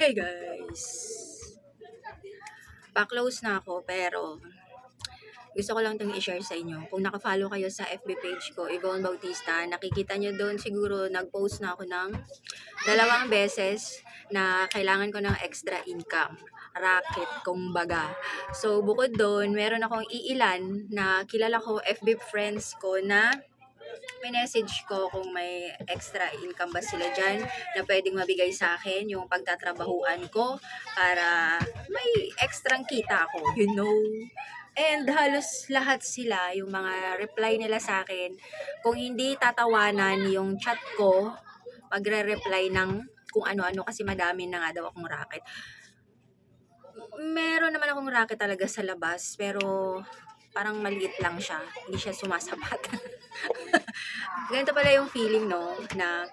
Hey guys! Pa-close na ako pero gusto ko lang itong i-share sa inyo. Kung naka-follow kayo sa FB page ko, Yvonne Bautista, nakikita nyo doon siguro nag-post na ako ng dalawang beses na kailangan ko ng extra income. Racket, kumbaga. So, bukod doon, meron akong iilan na kilala ko, FB friends ko na may message ko kung may extra income ba sila dyan na pwedeng mabigay sa akin yung pagtatrabahuan ko para may extrang kita ako, you know. And halos lahat sila, yung mga reply nila sa akin, kung hindi tatawanan yung chat ko, magre-reply ng kung ano-ano kasi madami na nga daw akong racket. Meron naman akong racket talaga sa labas, pero parang maliit lang siya. Hindi siya sumasapat. Ganito pala yung feeling, no? Na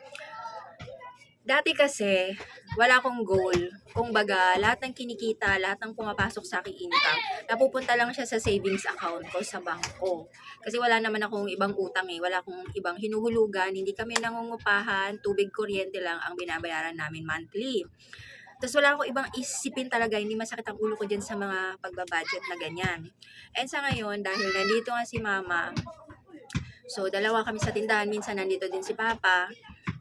dati kasi, wala akong goal. Kung baga, lahat ng kinikita, lahat ng pumapasok sa aking income, napupunta lang siya sa savings account ko sa bangko. Kasi wala naman akong ibang utang eh. Wala akong ibang hinuhulugan. Hindi kami nangungupahan. Tubig, kuryente lang ang binabayaran namin monthly. Tapos wala akong ibang isipin talaga, hindi masakit ang ulo ko dyan sa mga pagbabudget na ganyan. And sa ngayon, dahil nandito nga si mama, so dalawa kami sa tindahan, minsan nandito din si papa,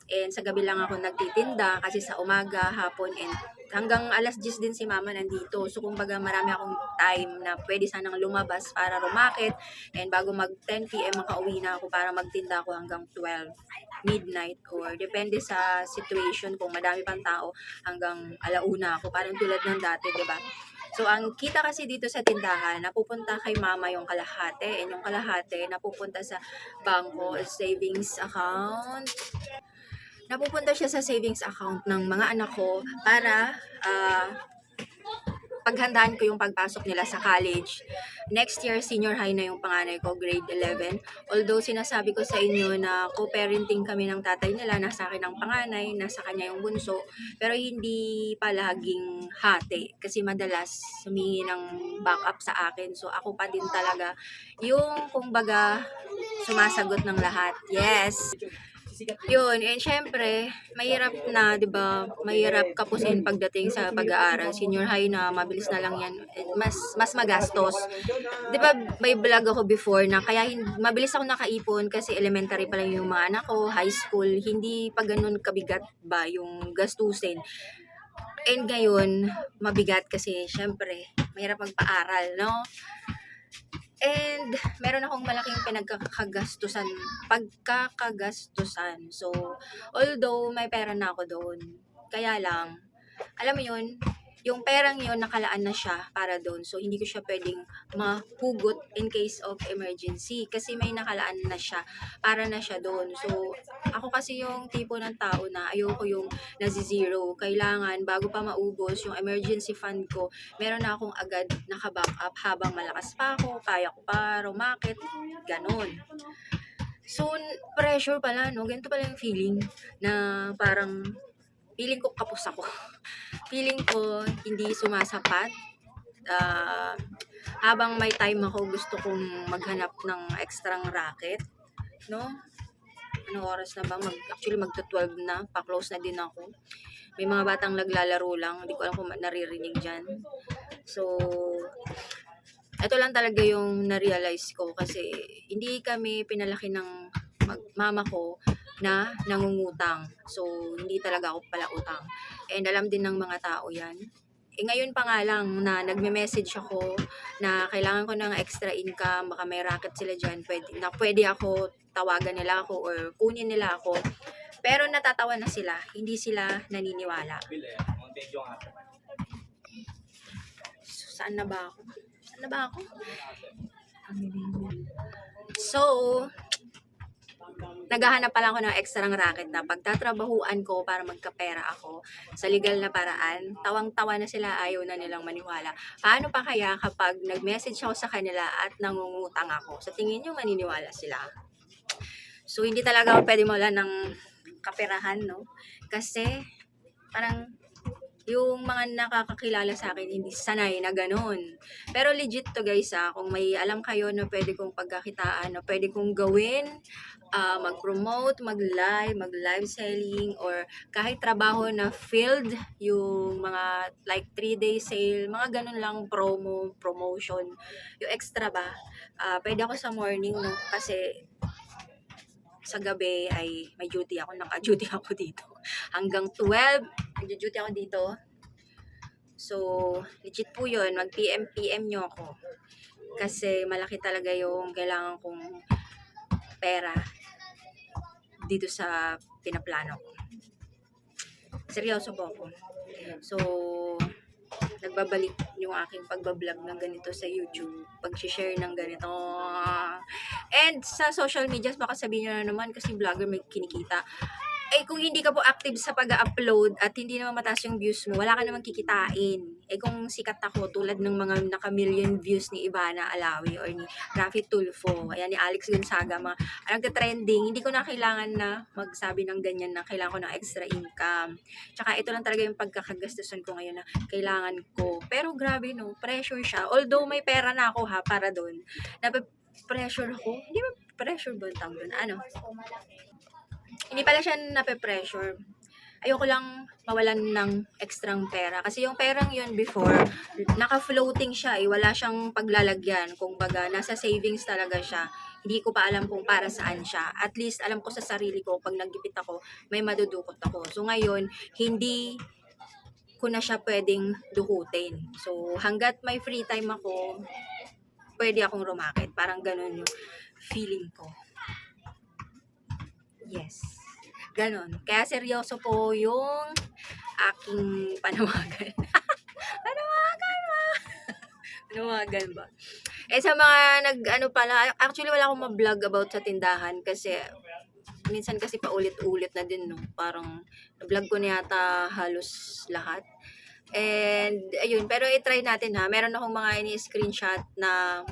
and sa gabi lang ako nagtitinda kasi sa umaga, hapon, and hanggang alas 10 din si mama nandito. So kumbaga marami akong time na pwede sanang lumabas para rumakit and bago mag 10 p.m. makauwi na ako para magtinda ako hanggang 12 midnight or depende sa situation kung madami pang tao hanggang alauna ako parang tulad ng dati, 'di ba? So, ang kita kasi dito sa tindahan, napupunta kay mama yung kalahati, and yung kalahati napupunta sa bangko, savings account, napupunta siya sa savings account ng mga anak ko para ah, paghandaan ko yung pagpasok nila sa college. Next year, senior high na yung panganay ko, grade 11. Although sinasabi ko sa inyo na co-parenting kami ng tatay nila, nasa akin ang panganay, nasa kanya yung bunso, pero hindi palaging hati kasi madalas humingi ng backup sa akin. So ako pa din talaga yung kumbaga sumasagot ng lahat. Yes. Yun, and syempre, mahirap na, di ba, mahirap kapusin pagdating sa pag-aaral. Senior high na, mabilis na lang yan. Mas, mas magastos. Di ba, may vlog ako before na kaya mabilis ako nakaipon kasi elementary pa lang yung mga anak ko, high school, hindi pa ganun kabigat ba yung gastusin. And ngayon, mabigat kasi syempre, mahirap magpaaral, no? And meron akong malaking pinagkakagastusan, pagkakagastusan. So, although may pera na ako doon, kaya lang, alam mo yun, yung perang yun nakalaan na siya para doon. So, hindi ko siya pwedeng mahugot in case of emergency kasi may nakalaan na siya para na siya doon. So, ako kasi yung tipo ng tao na ayoko yung nazi-zero. Kailangan, bago pa maubos yung emergency fund ko, meron na akong agad naka-backup habang malakas pa ako, kaya ko pa rumakit, ganon. So, pressure pala, no? Ganito pala yung feeling na parang feeling ko kapos ako. feeling ko hindi sumasapat. Ah, habang may time ako, gusto kong maghanap ng extrang racket. No? Anong oras na ba? Mag, actually, magto-12 na. Pa-close na din ako. May mga batang naglalaro lang. Hindi ko alam kung naririnig dyan. So, ito lang talaga yung na-realize ko kasi hindi kami pinalaki ng mama ko na nangungutang. So, hindi talaga ako pala utang. And alam din ng mga tao yan. Eh ngayon pa nga lang na nagme-message ako na kailangan ko ng extra income, baka may racket sila dyan, pwede, na pwede ako, tawagan nila ako or kunin nila ako. Pero natatawa na sila, hindi sila naniniwala. So, saan na ba ako? Saan na ba ako? So, naghahanap pa lang ako ng extra racket na pagtatrabahuan ko para magkapera ako sa legal na paraan. Tawang-tawa na sila, ayaw na nilang maniwala. Paano pa kaya kapag nag-message ako sa kanila at nangungutang ako? Sa tingin nyo, maniniwala sila? So, hindi talaga ako pwede mawala ng kaperahan, no? Kasi, parang, yung mga nakakakilala sa akin hindi sanay na ganun. Pero legit to guys ah, kung may alam kayo na pwede kong pagkakitaan, na pwede kong gawin, ah, mag-promote, mag-live, mag-live selling, or kahit trabaho na field, yung mga like 3-day sale, mga ganun lang, promo, promotion, yung extra ba, ah, pwede ako sa morning, no? Kasi sa gabi ay may duty ako, naka-duty ako dito. Hanggang 12, nag-duty ako dito. So, legit po yun, mag-PM, PM nyo ako. Kasi malaki talaga yung kailangan kong pera dito sa pinaplano ko. Seryoso po ako. So, nagbabalik yung aking pagbablog ng ganito sa YouTube, pag-share ng ganito. And sa social media, baka sabihin nyo na naman kasi vlogger may kinikita. Eh kung hindi ka po active sa pag-upload at hindi naman mataas yung views mo, wala ka naman kikitain. Eh kung sikat ako tulad ng mga naka-million views ni Ivana Alawi or ni Rafi Tulfo, ayan ni Alex Gonzaga, mga ang trending hindi ko na kailangan na magsabi ng ganyan na kailangan ko ng extra income. Tsaka ito lang talaga yung pagkakagastusan ko ngayon na kailangan ko. Pero grabe no, pressure siya. Although may pera na ako ha para doon. Nape-pressure ako. Hindi ba pressure ba ang doon? Ano? Hindi pala siya nape-pressure. Ayoko lang mawalan ng ekstrang pera. Kasi yung perang yun before, naka-floating siya eh. Wala siyang paglalagyan. Kung baga, nasa savings talaga siya. Hindi ko pa alam kung para saan siya. At least, alam ko sa sarili ko, pag nagipit ako, may madudukot ako. So ngayon, hindi ko na siya pwedeng dukutin. So, hanggat may free time ako, pwede akong rumakit. Parang ganun yung feeling ko. Yes. Ganon. Kaya seryoso po yung aking panawagan. panawagan ba? panawagan ba? Eh sa mga nag ano pala, actually wala akong ma-vlog about sa tindahan kasi minsan kasi paulit-ulit na din no. Parang vlog ko na yata halos lahat. And ayun, pero i-try natin ha. Meron akong mga ini-screenshot na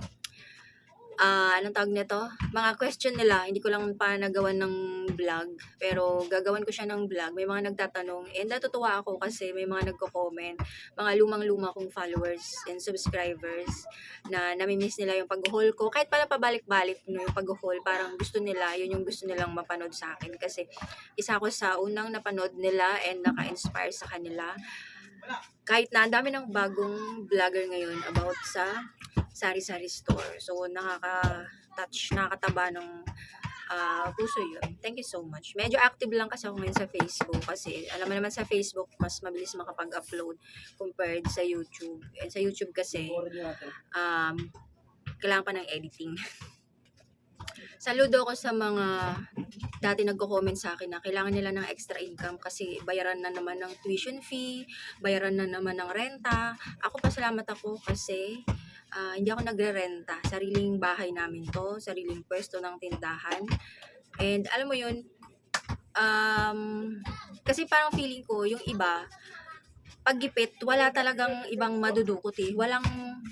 ah anong tawag nito? Mga question nila. Hindi ko lang pa nagawan ng vlog. Pero gagawan ko siya ng vlog. May mga nagtatanong. And natutuwa ako kasi may mga nagko-comment. Mga lumang-luma kong followers and subscribers na namimiss nila yung pag-haul ko. Kahit pala pabalik-balik no, yung pag-haul. Parang gusto nila. Yun yung gusto nilang mapanood sa akin. Kasi isa ako sa unang napanood nila and naka-inspire sa kanila. Kahit na ang dami ng bagong vlogger ngayon about sa sari-sari store. So, nakaka-touch, nakakataba ng ah, puso yun. Thank you so much. Medyo active lang kasi ako ngayon sa Facebook kasi alam mo naman sa Facebook, mas mabilis makapag-upload compared sa YouTube. And sa YouTube kasi, um, kailangan pa ng editing. Saludo ako sa mga dati nagko-comment sa akin na kailangan nila ng extra income kasi bayaran na naman ng tuition fee, bayaran na naman ng renta. Ako pasalamat ako kasi ah, hindi ako nagre-renta. Sariling bahay namin to, sariling pwesto ng tindahan. And alam mo yun, um, kasi parang feeling ko, yung iba, paggipit, wala talagang ibang madudukot eh. Walang,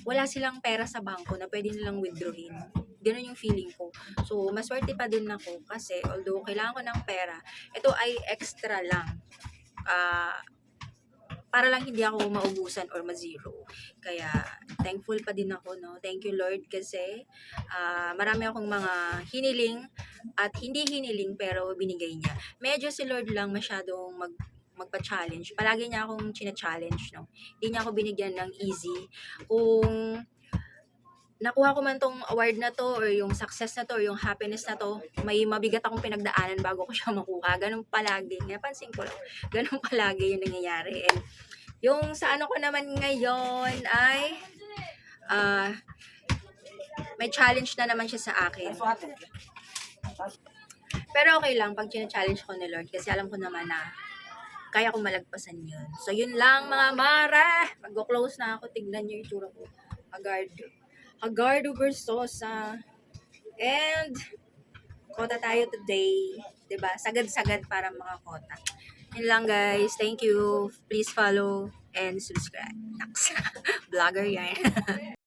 wala silang pera sa bangko na pwede nilang withdrawin. Ganun yung feeling ko. So, maswerte pa din ako kasi although kailangan ko ng pera, ito ay extra lang. Ah, para lang hindi ako maubusan or ma-zero. Kaya, thankful pa din ako, no? Thank you, Lord, kasi ah, marami akong mga hiniling at hindi hiniling pero binigay niya. Medyo si Lord lang masyadong mag magpa-challenge. Palagi niya akong china-challenge, no? Hindi niya ako binigyan ng easy. Kung nakuha ko man tong award na to or yung success na to or yung happiness na to, may mabigat akong pinagdaanan bago ko siya makuha. Ganun palagi. Napansin ko lang. Ganun palagi yung nangyayari. And yung sa ano ko naman ngayon ay ah may challenge na naman siya sa akin. Pero okay lang pag challenge ko ni Lord kasi alam ko naman na kaya kong malagpasan yun. So, yun lang mga mara. Mag-close na ako. Tignan nyo yung itsura ko. Hagardo. Hagardo Versosa. And, kota tayo today. ba Sagad-sagad para mga kota. Yun lang guys. Thank you. Please follow and subscribe. Naks. Vlogger yan.